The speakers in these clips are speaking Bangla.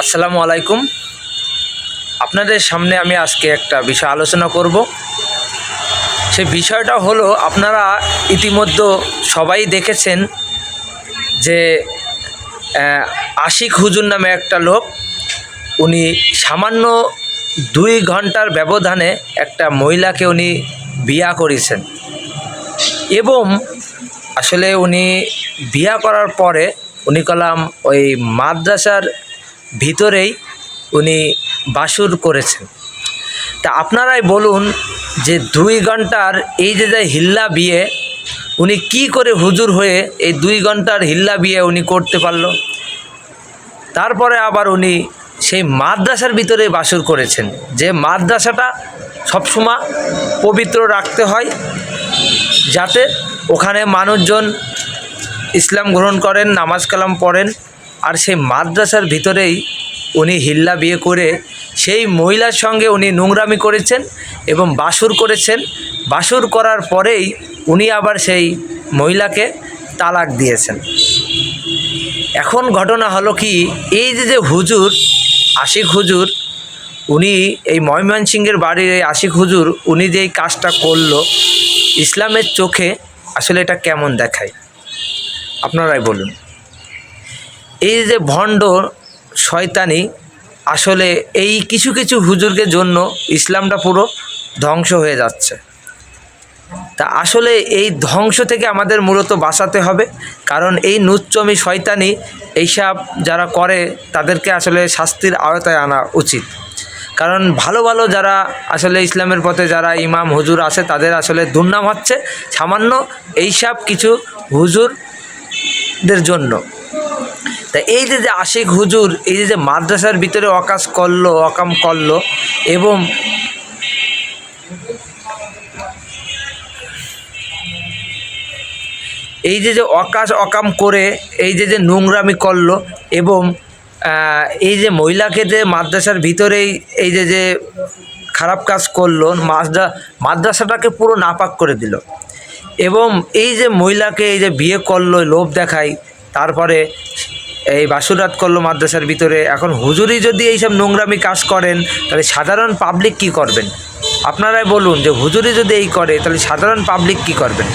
আসসালামু আলাইকুম। আপনাদের সামনে আমি আজকে একটা বিষয় আলোচনা করব। সে বিষয়টা হলো, আপনারা ইতিমধ্যে সবাই দেখেছেন যে আশিক হুজুর নামে একটা লোক, উনি সামান্য দুই ঘণ্টার ব্যবধানে একটা মহিলাকে উনি বিয়া করেছেন। এবং আসলে উনি বিয়া করার পরে, উনি কলাম ওই মাদ্রাসার ভিতরেই উনি বাসুর করেছেন। তা আপনারাই বলুন যে দুই ঘণ্টার এই যে যে হিল্লা বিয়ে, উনি কি করে হুজুর হয়ে এই দুই ঘণ্টার হিল্লা বিয়ে উনি করতে পারল? তারপরে আবার উনি সেই মাদ্রাসার ভিতরে বাসুর করেছেন, যে মাদ্রাসাটা সবসময় পবিত্র রাখতে হয়, যাতে ওখানে মানুষজন ইসলাম গ্রহণ করেন, নামাজ কালাম পড়েন আর সেই মাদ্রাসার ভিতরেই উনি হিল্লা বিয়ে করে সেই মহিলার সঙ্গে উনি নোংরামি করেছেন এবং বাসুর করেছেন। বাসুর করার পরেই উনি আবার সেই মহিলাকে তালাক দিয়েছেন। এখন ঘটনা হলো কি, এই যে যে হুজুর, আশিক হুজুর, উনি এই ময়মনসিংহের বাড়ির এই আশিক হুজুর, উনি যে এই কাজটা করল, ইসলামের চোখে আসলে এটা কেমন দেখায়? আপনারাই বলুন। এই যে ভণ্ড শয়তানি, আসলে এই কিছু কিছু হুজুরকে জন্য ইসলামটা পুরো ধ্বংস হয়ে যাচ্ছে। তা আসলে এই ধ্বংস থেকে আমাদের মূলত বাঁচাতে হবে, কারণ এই নুচ্চমি শয়তানি, এইসব যারা করে, তাদেরকে আসলে শাস্তির আওতায় আনা উচিত। কারণ ভালো ভালো যারা আসলে ইসলামের পথে যারা ইমাম, হুজুর আছে, তাদের আসলে দুর্নাম হচ্ছে সামান্য এইসব কিছু হুজুরদের জন্য। তা এই যে যে আশিক হুজুর, এই যে যে মাদ্রাসার ভিতরে অকাশ করল অকাম করল, এবং এই যে যে অকাশ অকাম করে, এই যে যে নোংরামি করল, এবং এই যে মহিলাকে যে মাদ্রাসার ভিতরেই এই যে যে খারাপ কাজ করল, মাদ্রা, মাদ্রাসাটাকে পুরো নাপাক করে দিল। এবং এই যে মহিলাকে এই যে বিয়ে করল, লোভ দেখায়, তারপরে এই বাসুরাত করল মাদ্রাসার ভিতরে। এখন হুজুরি যদি এইসব নোংরামি কাজ করেন, তাহলে সাধারণ পাবলিক কি করবেন? আপনারাই বলুন যে হুজুরি যদি এই করে, তাহলে সাধারণ পাবলিক কি করবেন?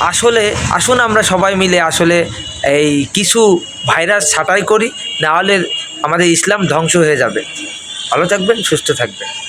আসলে, আসুন আমরা সবাই মিলে আসলে এই কিছু ভাইরাস ছাঁটাই করি নাহলে আমাদের ইসলাম ধ্বংস হয়ে যাবে। ভালো থাকবেন, সুস্থ থাকবেন।